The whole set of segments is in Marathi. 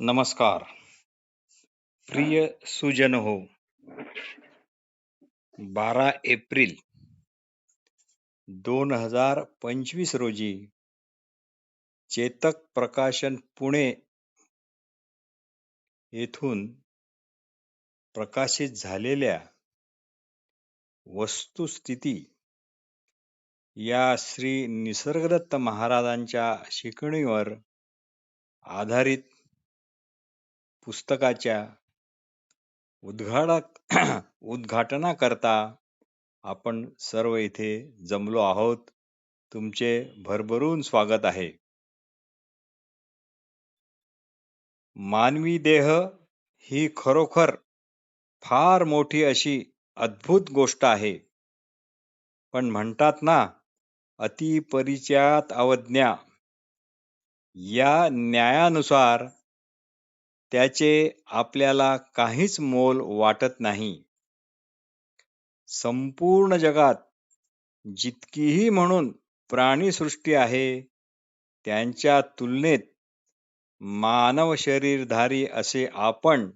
नमस्कार. प्रिय सुजन हो बारा एप्रिल दोन हजार पंचवीस रोजी चेतक प्रकाशन पुणे येथून प्रकाशित झालेल्या वस्तुस्थिती या श्री निसर्गदत्त महाराजांच्या शिकणीवर आधारित पुस्तकाच्या उद्घाटक उद्घाटनाकरता आपण सर्व इथे जमलो आहोत. तुमचे भरभरून स्वागत आहे. मानवी देह ही खरोखर फार मोठी अशी अद्भुत गोष्ट आहे. पण म्हणतात ना अतिपरिचयात अवज्ञा. या न्यायानुसार त्याचे आपल्याला काहीच मोल वाटत नाही. संपूर्ण जगात जितकीही म्हणून प्राणीसृष्टी आहे त्यांच्या तुलनेत मानव शरीरधारी असे आपण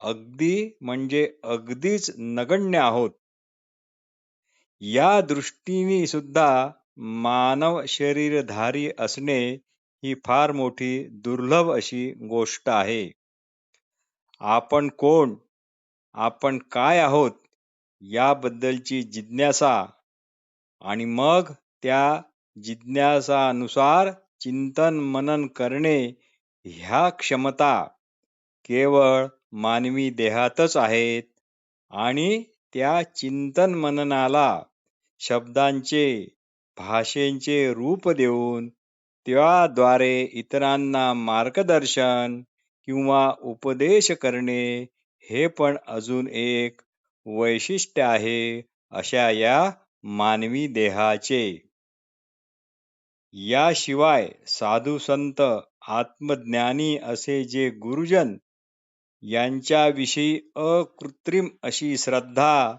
अगदी म्हणजे अगदीच नगण्य आहोत. या दृष्टीने सुद्धा मानव शरीरधारी असणे ही फार मोठी दुर्लभ अशी गोष्ट आहे. आपण कोण? आपण काय आहोत? याबद्दलची जिज्ञासा. आणि मग त्या जिज्ञासानुसार चिंतन मनन करणे ह्या क्षमता केवळ मानवी देहातच आहेत. आणि त्या चिंतन मननाला शब्दांचे भाषेंचे रूप देऊन त्याद्वारे इतरांना मार्गदर्शन किंवा उपदेश करणे हे पण अजून एक वैशिष्ट्य आहे अशा या मानवी देहाचे. याशिवाय साधू संत आत्मज्ञानी असे जे गुरुजन यांच्याविषयी अकृत्रिम अशी श्रद्धा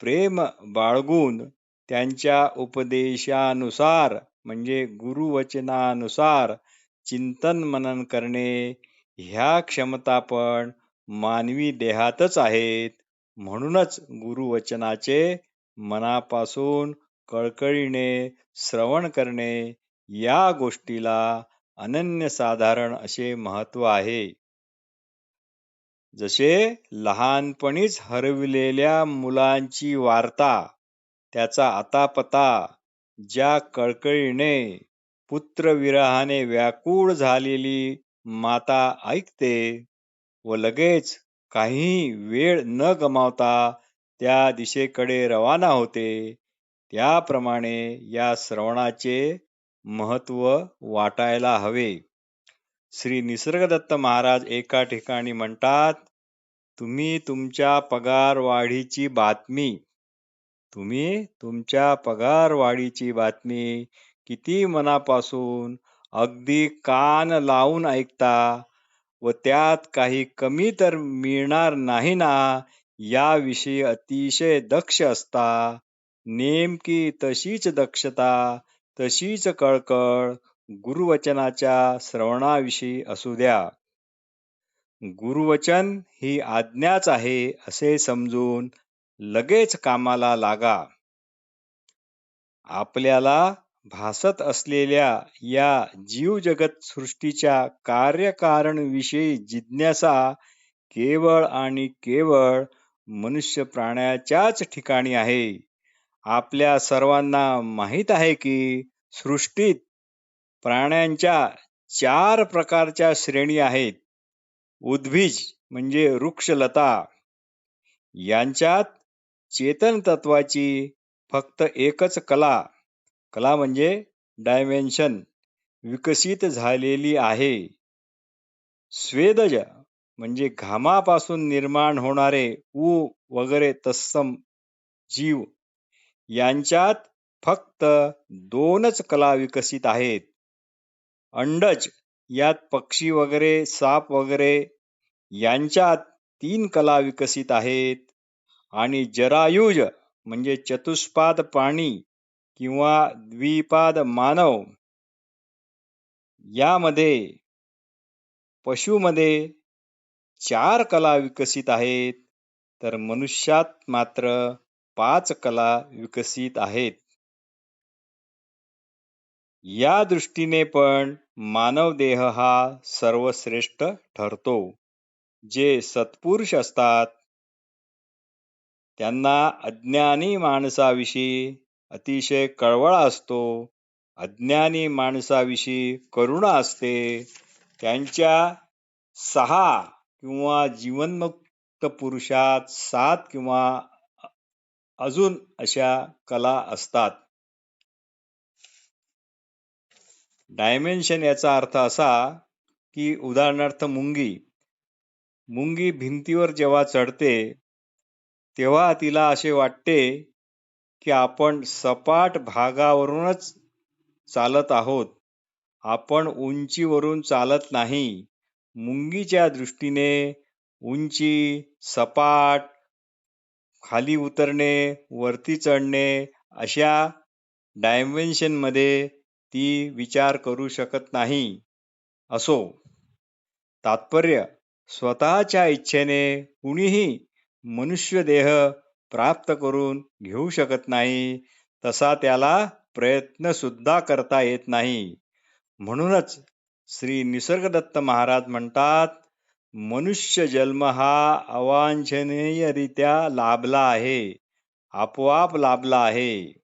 प्रेम बाळगून त्यांच्या उपदेशानुसार म्हणजे गुरुवचनानुसार चिंतन मनन करणे ह्या क्षमता पण मानवी देहातच आहेत. म्हणूनच गुरुवचनाचे मनापासून कळकळीने श्रवण करणे या गोष्टीला अनन्यसाधारण असे महत्त्व आहे. जसे लहानपणीच हरविलेल्या मुलांची वार्ता त्याचा आतापता ज्या कळकळीने पुत्रविरहाने व्याकुळ झालेली माता ऐकते व लगेच काही वेळ न गमावता त्या दिशेकडे रवाना होते त्याप्रमाणे या श्रवणाचे महत्त्व वाटायला हवे. श्री निसर्गदत्त महाराज एका ठिकाणी म्हणतात तुम्ही तुमच्या पगार वाढीची बातमी तुम्ही तुमच्या पगार वाढीची बातमी किती मनापासून अगदी कान लावून ऐकता व त्यात काही कमी तर मिळणार नाही ना याविषयी अतिशय दक्ष असता. नेमकी तशीच दक्षता तशीच कळकळ गुरुवचनाच्या श्रवणाविषयी असू द्या. गुरुवचन ही आज्ञाच आहे असे समजून लगेच कामाला लागा. आपल्याला भासत असलेल्या या जीवजगत सृष्टीच्या कार्यकारण विषयी जिज्ञासा केवळ आणि केवळ मनुष्य प्राण्याच्याच ठिकाणी आहे. आपल्या सर्वांना माहीत आहे की सृष्टीत प्राण्यांच्या चार प्रकारच्या श्रेणी आहेत. उद्भिज म्हणजे वृक्षलता. यांच्यात चेतन तत्वाची फक्त एकच कला. कला म्हणजे डायमेन्शन विकसित झालेली आहे. स्वेदज म्हणजे घामापासून निर्माण होणारे ऊ वगैरे तत्सम जीव यांच्यात फक्त दोनच कला विकसित आहेत. अंडज यात पक्षी वगैरे साप वगैरे यांच्यात तीन कला विकसित आहेत. आणि जरायुज म्हणजे चतुष्पाद प्राणी किंवा द्विपाद मानव. यामध्ये पशुमध्ये चार कला विकसित आहेत तर मनुष्यात मात्र पाच कला विकसित आहेत. या दृष्टीने पण मानव देह हा सर्वश्रेष्ठ ठरतो. जे सत्पुरुष असतात त्यांना अज्ञानी माणसाविषयी अतिशय कळवळा असतो. अज्ञानी माणसाविषयी करुणा असते. त्यांच्या सहा किंवा जीवनमुक्त पुरुषात सात किंवा अजून अशा कला असतात. डायमेन्शन याचा अर्थ असा की उदाहरणार्थ मुंगी. मुंगी भिंतीवर जेव्हा चढते तेव्हा तिला असे वाटते की आपण सपाट भागावरूनच चालत आहोत. आपण उंचीवरून चालत नाही. मुंगीच्या दृष्टीने उंची सपाट खाली उतरणे वरती चढणे अशा डायमेन्शनमध्ये ती विचार करू शकत नाही. असो. तात्पर्य स्वतःच्या इच्छेने कुणीही मनुष्य देह प्राप्त करून घेऊ शकत नाही तसा त्याला प्रयत्न सुद्धा करता येत नाही. म्हणूनच श्री निसर्गदत्त महाराज म्हणतात मनुष्य जन्म हा अवांछनीयरित्या लाभला आहे आपोआप लाभला आहे.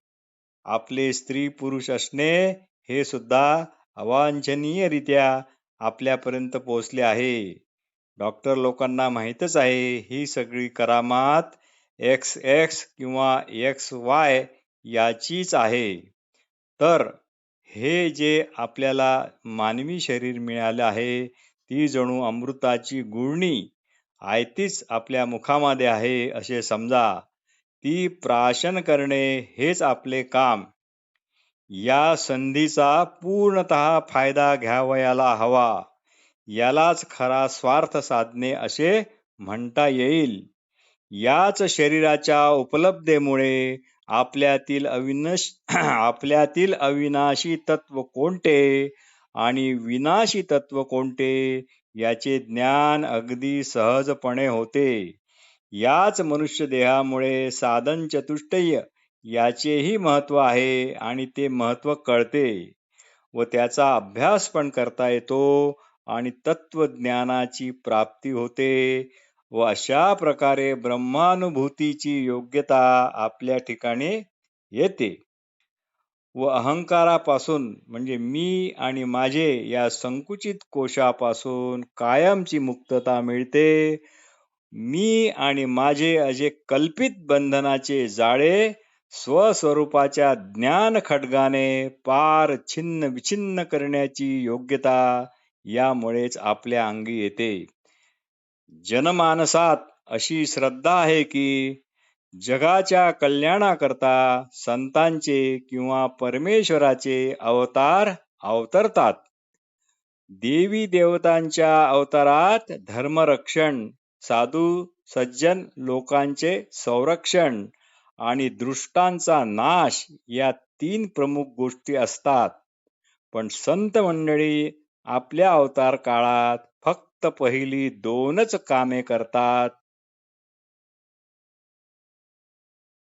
आपले स्त्री पुरुष असणे हे सुद्धा अवांछनीयरित्या आपल्यापर्यंत पोहोचले आहे. डॉक्टर लोकांना माहीतच आहे ही सगळी करामात एक्स एक्स किंवा एक्स वाय याचीच आहे. तर हे जे आपल्याला मानवी शरीर मिळालं आहे ती जणू अमृताची गुळणी आयतीच आपल्या मुखामध्ये आहे असे समजा. ती प्राशन करणे हेच आपले काम. या संधीचा पूर्णत फायदा घ्यावयाला हवा. यालाच खरा स्वार्थ साधणे असे म्हणता येईल. याच शरीराच्या उपलब्धेमुळे आपल्यातील अविनश आपल्यातील अविनाशी तत्व कोणते आणि विनाशी तत्व कोणते याचे ज्ञान अगदी सहजपणे होते. याच मनुष्य देहामुळे साधन चतुष्टय याचेही महत्त्व आहे आणि ते महत्त्व कळते व त्याचा अभ्यास पण करता येतो आणि तत्वज्ञानाची प्राप्ती होते व अशा प्रकारे ब्रह्मानुभूतीची योग्यता आपल्या ठिकाणी येते. व अहंकारापासून म्हणजे मी आणि माझे या संकुचित कोशापासून कायमची मुक्तता मिळते. मी आणि माझे अजे कल्पित बंधनाचे जाळे स्वस्वरूपाच्या ज्ञान खड्गाने पार छिन्न विछिन्न करण्याची योग्यता यामुळेच आपल्या अंगी येते. जनमानसात अशी श्रद्धा आहे की जगाच्या कल्याणाकरता संतांचे किंवा परमेश्वराचे अवतार अवतरतात. देवी देवतांच्या अवतारात धर्मरक्षण साधू सज्जन लोकांचे संरक्षण आणि दृष्टांचा नाश या तीन प्रमुख गोष्टी असतात. पण संत मंडळी आपल्या अवतार काळात फक्त पहिली दोनच कामे करतात.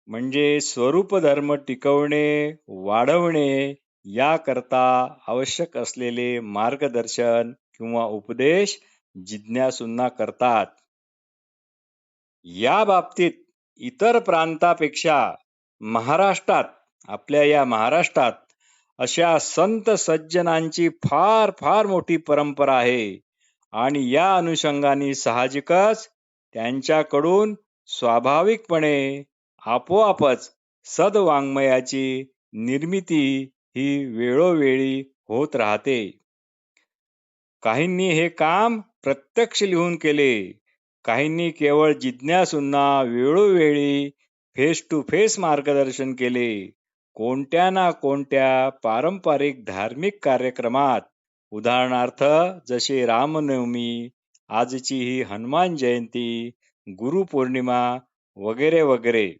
म्हणजे स्वरूप धर्म टिकवणे वाढवणे याकरता आवश्यक असलेले मार्गदर्शन किंवा उपदेश जिज्ञासूंना करतात. या बाबतीत इतर प्रांतापेक्षा महाराष्ट्रात आपल्या या महाराष्ट्रात अशा संत सज्जनांची फार फार मोठी परंपरा आहे. आणि या अनुषंगाने साहजिकच त्यांच्याकडून स्वाभाविकपणे आपोआपच सदवाङ्मयाची निर्मिती ही वेळोवेळी होत राहते. काहींनी हे काम प्रत्यक्ष लिहून केले. काहींनी केवळ जिज्ञासूंना वेळोवेळी फेस टू फेस मार्गदर्शन केले. कोणत्या ना कोणत्या पारंपरिक धार्मिक कार्यक्रमात उदाहरणार्थ जसे रामनवमी आजची ही हनुमान जयंती गुरुपौर्णिमा वगैरे वगैरे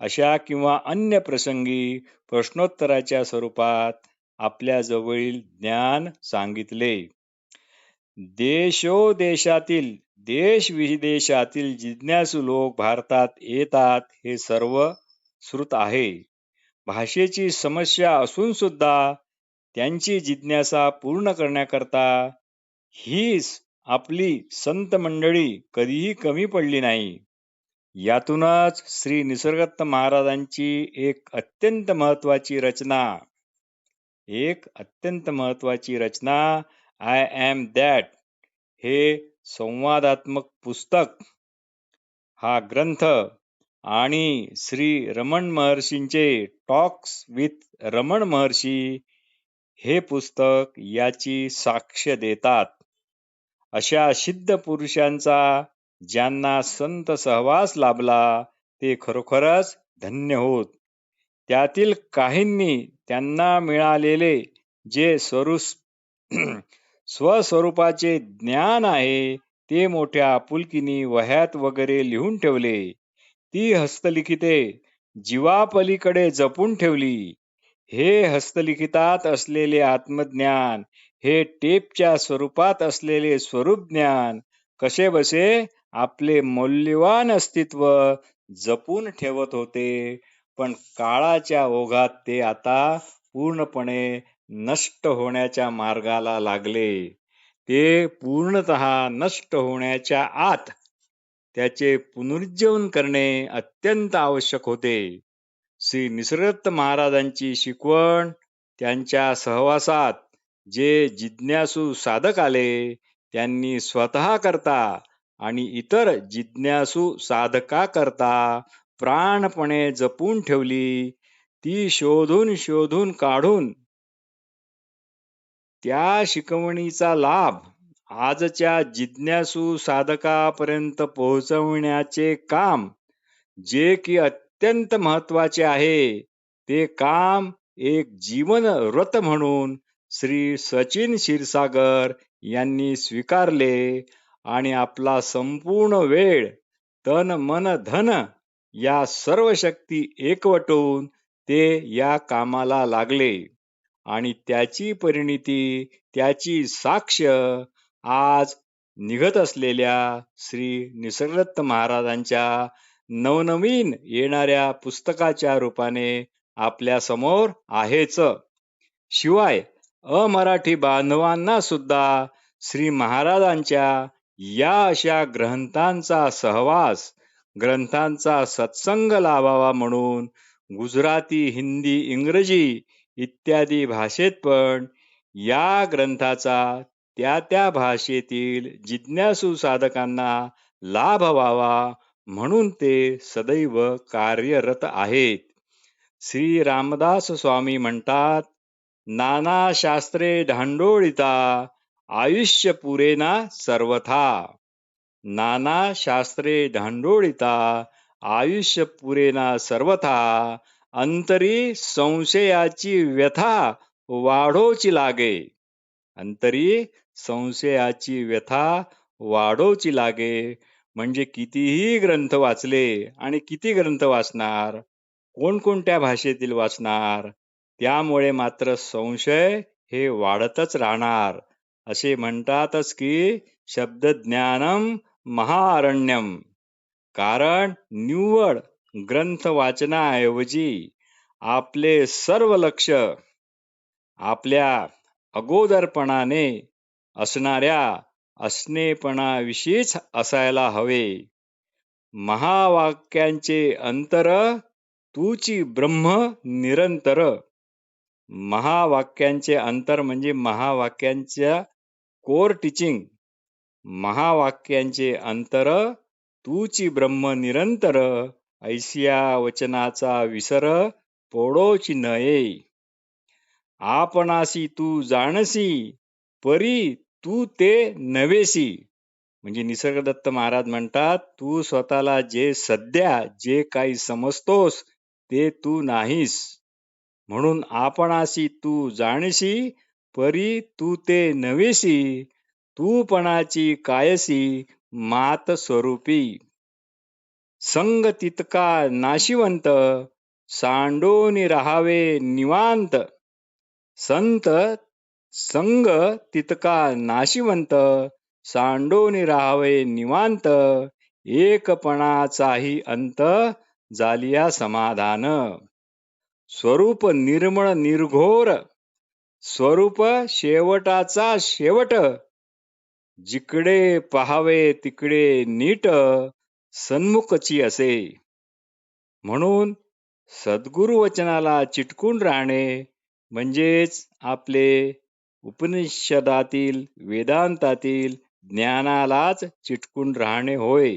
अशा किंवा अन्य प्रसंगी प्रश्नोत्तराच्या स्वरूपात आपल्या जवळील ज्ञान सांगितले. देशोदेशातील देश विदेशातील जिज्ञासू लोक भारतात येतात हे सर्व श्रुत आहे. भाषेची समस्या असून सुद्धा त्यांची जिज्ञासा पूर्ण करण्याकरता हीच आपली संत मंडळी कधीही कमी पडली नाही. यातूनच श्री निसर्गदत्त महाराजांची एक अत्यंत महत्वाची रचना एक अत्यंत महत्वाची रचना आय एम दॅट हे संवादात्मक पुस्तक हा ग्रंथ आणि श्री रमण महर्षींचे टॉक्स विथ रमण महर्षी हे पुस्तक याची साक्ष देतात. अशा सिद्ध पुरुषांचा ज्यांना संत सहवास लाभला ते खरोखरच धन्य होत. त्यातील काहींनी त्यांना मिळालेले जे स्वरूप स्वस्वरूपाचे ज्ञान आहे ते मोठ्या आपुलकीने वह्यात वगैरे लिहून ठेवले. ती हस्तलिखिते जीवापलीकडे जपून ठेवली. हे हस्तलिखितात असलेले आत्मज्ञान हे टेपच्या स्वरूपात असलेले स्वरूप ज्ञान कसे बसे? आपले मौल्यवान अस्तित्व जपून ठेवत होते. पण काळाच्या ओघात ते आता पूर्णपणे नष्ट होण्याच्या मार्गाला लागले. ते पूर्णत नष्ट होण्याच्या आत त्याचे पुनरुज्जीवन करणे अत्यंत आवश्यक होते. श्री निसर्गदत्त महाराजांची शिकवण त्यांच्या सहवासात जे जिज्ञासू साधक आले त्यांनी स्वतः करता आणि इतर जिज्ञासू साधका करता प्राणपणे जपून ठेवली. ती शोधून शोधून काढून त्या शिकवणीचा लाभ आजच्या जिज्ञासू साधकापर्यंत पोहोचवण्याचे काम जे की अत्यंत महत्त्वाचे आहे ते काम एक जीवन व्रत म्हणून श्री सचिन क्षीरसागर यांनी स्वीकारले आणि आपला संपूर्ण वेळ तन मन धन या सर्व शक्ती एकवटून ते या कामाला लागले. आणि त्याची परिणिती त्याची साक्ष आज निघत असलेल्या श्री निसर्गदत्त महाराजांच्या नवनवीन येणाऱ्या पुस्तकाच्या रूपाने आपल्यासमोर आहेच. शिवाय अमराठी बांधवांना सुद्धा श्री महाराजांच्या या अशा ग्रंथांचा सहवास ग्रंथांचा सत्संग लावावा म्हणून गुजराती हिंदी इंग्रजी इत्यादी भाषेत पण या ग्रंथाचा त्या त्या भाषेतील जिज्ञासू साधकांना लाभ व्हावा म्हणून ते सदैव कार्यरत आहेत. श्री रामदास स्वामी म्हणतात नाना शास्त्रे ढांडोळिता आयुष्य पुरेना सर्वथा. नाना शास्त्रे ढांडोळिता आयुष्य पुरेना सर्वथा अंतरी संशयाची व्यथा वाढोची लागे. अंतरी संशयाची व्यथा वाढवची लागे. म्हणजे कितीही ग्रंथ वाचले आणि किती ग्रंथ वाचणार कोणकोणत्या भाषेतील वाचणार त्यामुळे मात्र संशय हे वाढतच राहणार. असे म्हणतातच की शब्दज्ञानम महाअरण्यम. कारण निव्वळ ग्रंथ वाचनाऐवजी आपले सर्व लक्ष आपल्या अगोदरपणाने असणाऱ्या असणेपणाविषयीच असायला हवे. महावाक्यांचे अंतर तूची ब्रह्म निरंतर. महावाक्यांचे अंतर म्हणजे महावाक्यांच्या कोर टीचिंग. महावाक्यांचे अंतर तूची ब्रह्म निरंतर ऐसिया वचनाचा विसर पोडोची नये. आपणासी तू जाणसी परी तू ते नवेसी म्हणजे निसर्गदत्त महाराज म्हणतात तू स्वतःला जे सध्या जे काही समजतोस ते तू नाहीस. म्हणून आपणाशी तू जाणशी परी तू ते नवेसी तूपणाची कायसी मात स्वरूपी. संग तितका नाशिवंत सांडोनी राहावे निवांत. संत संग तितका नाशिवंत सांडोनी राहावे निवांत एकपणाचाही अंत जालिया समाधान. स्वरूप निर्मळ निर्घोर स्वरूप शेवटाचा शेवट जिकडे पहावे तिकडे नीट सन्मुखची असे. म्हणून सद्गुरु वचनाला चिटकून राहणे म्हणजेच आपले उपनिषदातील वेदांतातील ज्ञानालाच चिटकून राहणे होय.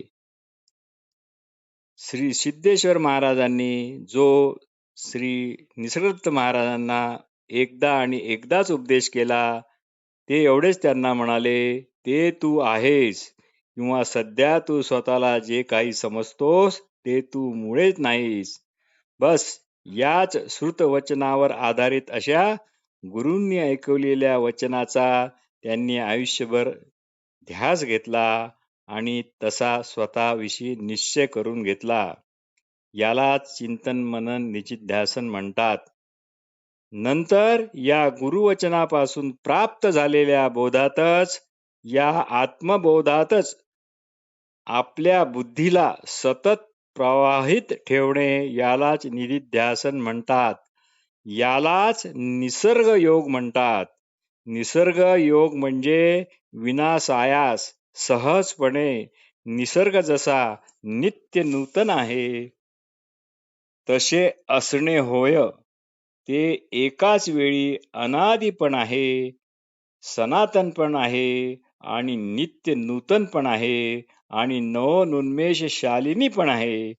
श्री सिद्धेश्वर महाराजांनी जो श्री निसर्गदत्त महाराजांना एकदा आणि एकदाच उपदेश केला ते एवढेच त्यांना म्हणाले ते तू आहेस किंवा सध्या तू स्वतःला जे काही समजतोस ते तू मुळेच नाहीस. बस याच श्रुतवचनावर आधारित अशा गुरूंनी ऐकवलेल्या वचनाचा त्यांनी आयुष्यभर ध्यास घेतला आणि तसा स्वतःविषयी निश्चय करून घेतला. याला चिंतन मनन निचिध्यासन म्हणतात. नंतर या गुरुवचनापासून प्राप्त झालेल्या बोधातच या आत्मबोधातच आपल्या बुद्धीला सतत प्रवाहित ठेवणे यालाच निधिध्यासन म्हणतात. यालाच निसर्ग योग म्हणतात. निसर्ग योग म्हणजे विनासायास सहजपणे. निसर्ग जसा नित्य नूतन आहे तसे असणे होय. ते एकाच वेळी अनादी पण आहे सनातन पण आहे आणि नित्य नूतन पण आहे आणि नवनुन्मेष शालिनी पण आहे.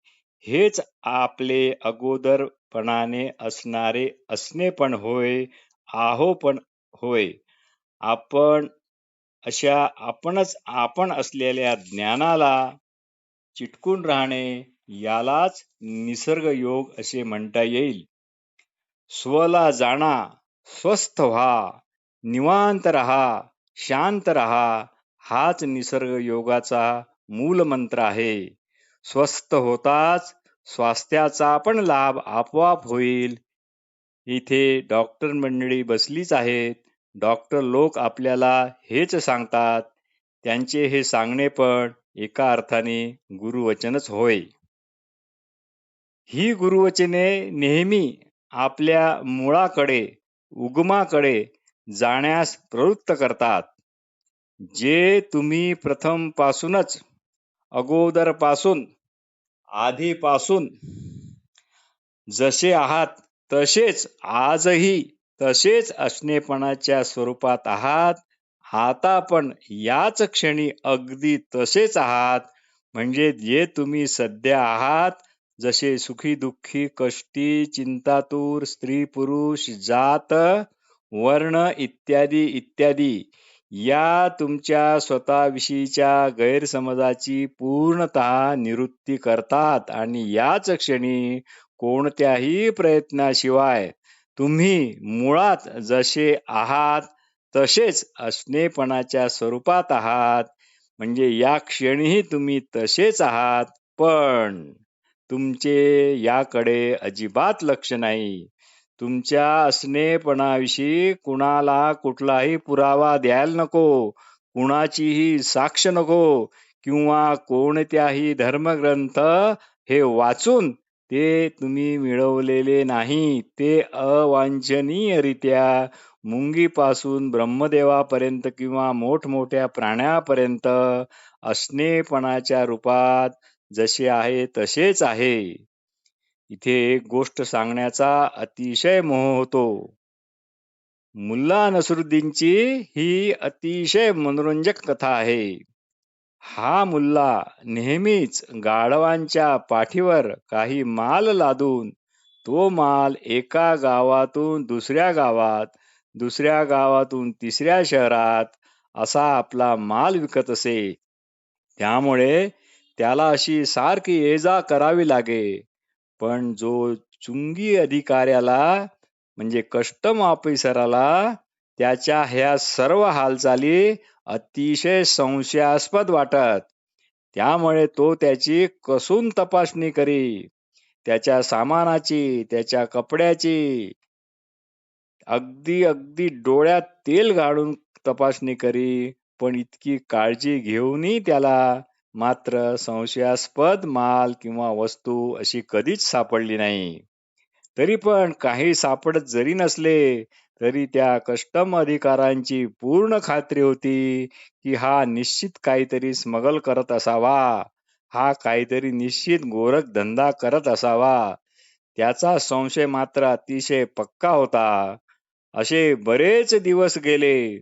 हेच आपले अगोदर पणाने असणारे असणे पण होय आहो पण होय. आपण अशा आपणच आपण असलेल्या ज्ञानाला चिटकून राहणे यालाच निसर्ग योग असे म्हणता येईल. स्वला जाणा स्वस्थ व्हा निवांत रहा शांत रहा हाच निसर्ग योगाचा मूल मंत्र आहे. स्वस्थ होताच स्वास्थ्याचा पण लाभ आपोआप होईल. इथे डॉक्टर मंडळी बसलीच आहेत. डॉक्टर लोक आपल्याला हेच सांगतात. त्यांचे हे सांगणे पण एका अर्थाने गुरुवचनच होय. ही गुरुवचने नेहमी आपल्या मुळाकडे उगमाकडे जाण्यास प्रवृत्त करतात. जे तुम्ही प्रथमपासूनच अगोदरपासून आधीपासून जसे आहात तसेच आजही तसेच असणेपणाच्या स्वरूपात आहात. आता पण याच क्षणी अगदी तसेच आहात. म्हणजे जे तुम्ही सध्या आहात जसे सुखी दुःखी कष्टी चिंतातूर स्त्री पुरुष जात वर्ण इत्यादी इत्यादी. या तुमच्या स्वतःविषयीच्या गैरसमजाची पूर्णतः निवृत्ती करतात आणि याच क्षणी कोणत्याही प्रयत्नाशिवाय तुम्ही मुळात जसे आहात तसेच असणेपणाच्या स्वरूपात आहात. म्हणजे या क्षणीही तुम्ही तसेच आहात पण तुमचे याकडे अजिबात लक्ष नाही. तुमच्या असणेपणाविषयी कुणाला कुठलाही पुरावा द्यायला नको कुणाचीही साक्ष नको किंवा कोणत्याही धर्मग्रंथ हे वाचून ते तुम्ही मिळवलेले नाही ते अवांछनीयरित्या मुंगीपासून ब्रह्मदेवापर्यंत किंवा मोठमोठ्या प्राण्यापर्यंत असणेपणाच्या रूपात जसे आहे तसेच आहे. इथे एक गोष्ट सांगण्याचा अतिशय मोह होतो. मुल्ला नसरुद्दीनची ही अतिशय मनोरंजक कथा आहे. हा मुल्ला नेहमीच गाढवांच्या पाठीवर काही माल लादून तो माल एका गावातून दुसऱ्या गावात दुसऱ्या गावातून तिसऱ्या शहरात असा आपला माल विकत असे. त्यामुळे त्याला अशी सारखी ये जा करावी लागे. पण जो चुंगी अधिकाऱ्याला म्हणजे कस्टम ऑफिसराला त्याच्या ह्या सर्व हालचाली अतिशय संशयास्पद वाटत. त्यामुळे तो त्याची कसून तपासणी करी. त्याच्या सामानाची त्याच्या कपड्याची. अगदी अगदी डोळ्यात तेल घालून तपासणी करी पण इतकी काळजी घेऊनही त्याला मात्र संशयास्पद माल किंवा वस्तू अशी कधीच सापडली नाही. तरी पण काही सापडत जरी नसले तरी त्या कस्टम अधिकाऱ्यांची पूर्ण खात्री होती की हा निश्चित काहीतरी स्मगल करत असावा. हा काहीतरी निश्चित गोरख धंदा करत असावा. त्याचा संशय मात्र अतिशय पक्का होता. असे बरेच दिवस गेले.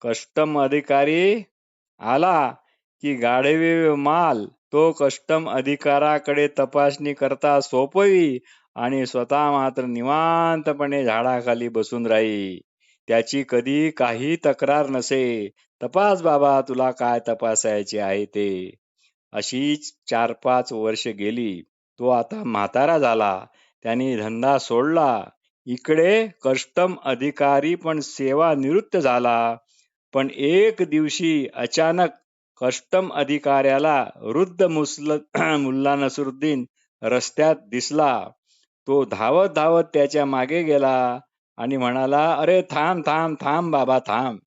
कस्टम अधिकारी आला. की गाढवे माल तो कस्टम अधिकाराकडे तपासणी करता सोपवी आणि स्वतः मात्र निवांतपणे झाडाखाली बसून राही. त्याची कधी काही तक्रार नसे. तपास बाबा तुला काय तपासायचे आहे ते. अशीच चार पाच वर्ष गेली. तो आता म्हातारा झाला. त्यांनी धंदा सोडला. इकडे कस्टम अधिकारी पण सेवा निवृत्त झाला. पण एक दिवशी अचानक कस्टम अधिकाऱ्याला वृद्ध मुसल मुल्ला नसरुद्दीन रस्त्यात दिसला. तो धावत धावत त्याच्यामागे गेला आणि म्हणाला अरे थांब थांब थांब बाबा थांब.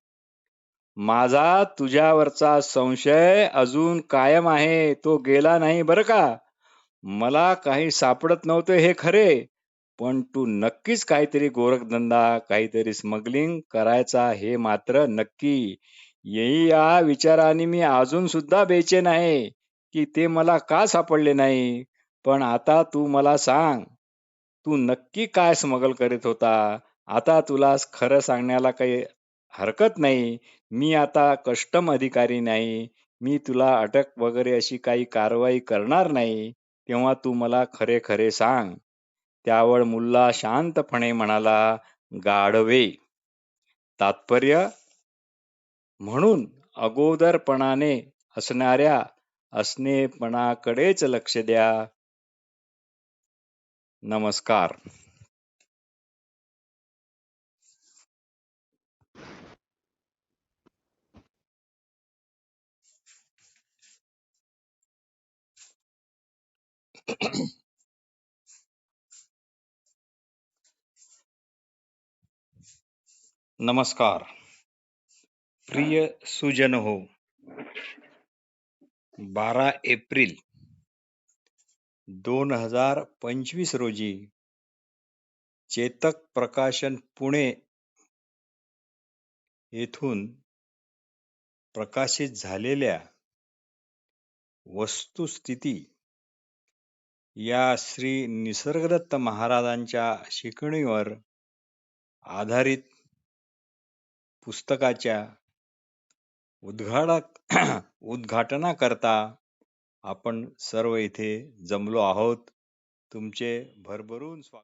माझा तुझ्यावरचा संशय अजून कायम आहे. तो गेला नाही बरं का? मला काही सापडत नव्हते हे खरे. पण तू नक्कीच काहीतरी गोरखधंदा काहीतरी स्मगलिंग करायचा हे मात्र नक्की. येई या विचाराने मी अजून सुद्धा बेचैन आहे की ते मला का सापडले नाही? पण आता तू मला सांग. तू नक्की काय स्मगल करीत होता? आता तुला खरं सांगण्याला काही हरकत नाही. मी आता कस्टम अधिकारी नाही. मी तुला अटक वगैरे अशी काही कारवाई करणार नाही. तेव्हा तू मला खरे खरे सांग. त्यावर मुल्ला शांतपणे म्हणाला गाढवे. तात्पर्य म्हणून अगोदरपणाने असणाऱ्या असणेपणाकडेच लक्ष द्या. नमस्कार. नमस्कार. प्रिय सुजन हो. बारा एप्रिल दोन हजार पंचवीस रोजी चेतक प्रकाशन पुणे येथून प्रकाशित झालेल्या वस्तुस्थिती या श्री निसर्गदत्त महाराजांच्या शिकणीवर आधारित पुस्तकाच्या उद्घाटक उद्घाटनाकरता आपण सर्व इथे जमलो आहोत. तुमचे भरभरून स्वागत.